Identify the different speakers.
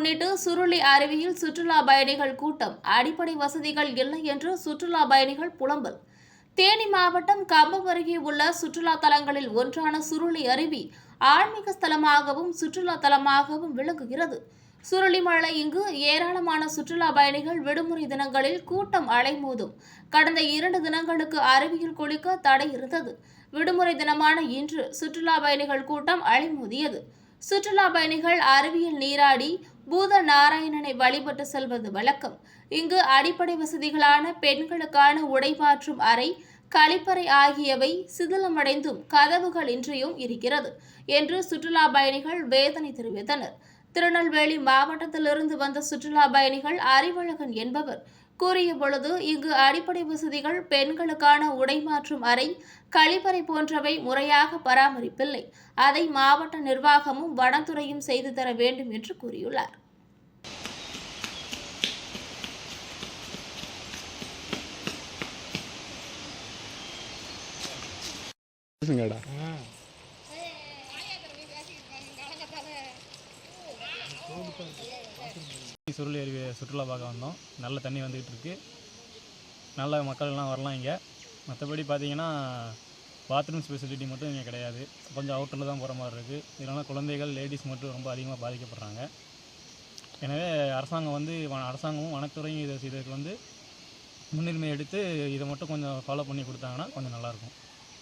Speaker 1: முன்னிட்டு சுருளி அருவியில் சுற்றுலா பயணிகள் கூட்டம். அடிப்படை வசதிகள் இல்லை என்று சுற்றுலா பயணிகள் புலம்பல். தேனி மாவட்டம் கம்பம் அருகே உள்ள சுற்றுலா தலங்களில் ஒன்றான சுருளி அருவி ஆன்மீக ஸ்தலமாகவும் சுற்றுலா தலமாகவும் விளங்குகிறது. சுருளிமலை இங்கு ஏராளமான சுற்றுலா பயணிகள் விடுமுறை தினங்களில் கூட்டம் அலைமோதும். கடந்த இரண்டு தினங்களுக்கு அருவியில் குளிக்க தடை இருந்தது. விடுமுறை தினமான இன்று சுற்றுலா பயணிகள் கூட்டம் அலைமோதியது. சுற்றுலா பயணிகள் அருவியில் நீராடி பூத நாராயணனை வழிபட்டு செல்வது வழக்கம். இங்கு அடிப்படை வசதிகளான பெண்களுக்கான உடை மாற்றும் அறை கழிப்பறை ஆகியவை சிதிலமடைந்தும் கதவுகள் இன்றியும் இருக்கிறது என்று சுற்றுலா பயணிகள் வேதனை தெரிவித்தனர். திருநெல்வேலி மாவட்டத்திலிருந்து வந்த சுற்றுலா பயணிகள் அறிவழகன் என்பவர் கூறிய பொழுது இங்கு அடிப்படை வசதிகள் பெண்களுக்கான உடை மாற்றும் அறை கழிப்பறை போன்றவை முறையாக பராமரிப்பில்லை. அதை மாவட்ட நிர்வாகமும் வனத்துறையும் செய்து தர வேண்டும் என்று கூறியுள்ளார்.
Speaker 2: பேசுங்கடா.
Speaker 3: சுருளி அருவி சுற்றுலா பார்க்க வந்தோம். நல்ல தண்ணி வந்துக்கிட்டு இருக்கு. நல்ல மக்கள் எல்லாம் வரலாம் இங்கே. மற்றபடி பார்த்தீங்கன்னா பாத்ரூம் ஃபெசிலிட்டி மட்டும் இங்கே கிடையாது. கொஞ்சம் அவுட்டரில் தான் போகிற மாதிரி இருக்குது இதனால் குழந்தைகள் லேடிஸ் மட்டும் ரொம்ப அதிகமாக பாதிக்கப்படுறாங்க. எனவே அரசாங்கம் வந்து அரசாங்கமும் வனத்துறையும் இதை இதுக்கு வந்து முன்னுரிமை எடுத்து இதை மட்டும் கொஞ்சம் ஃபாலோ பண்ணி கொடுத்தாங்கன்னா கொஞ்சம் நல்லாயிருக்கும்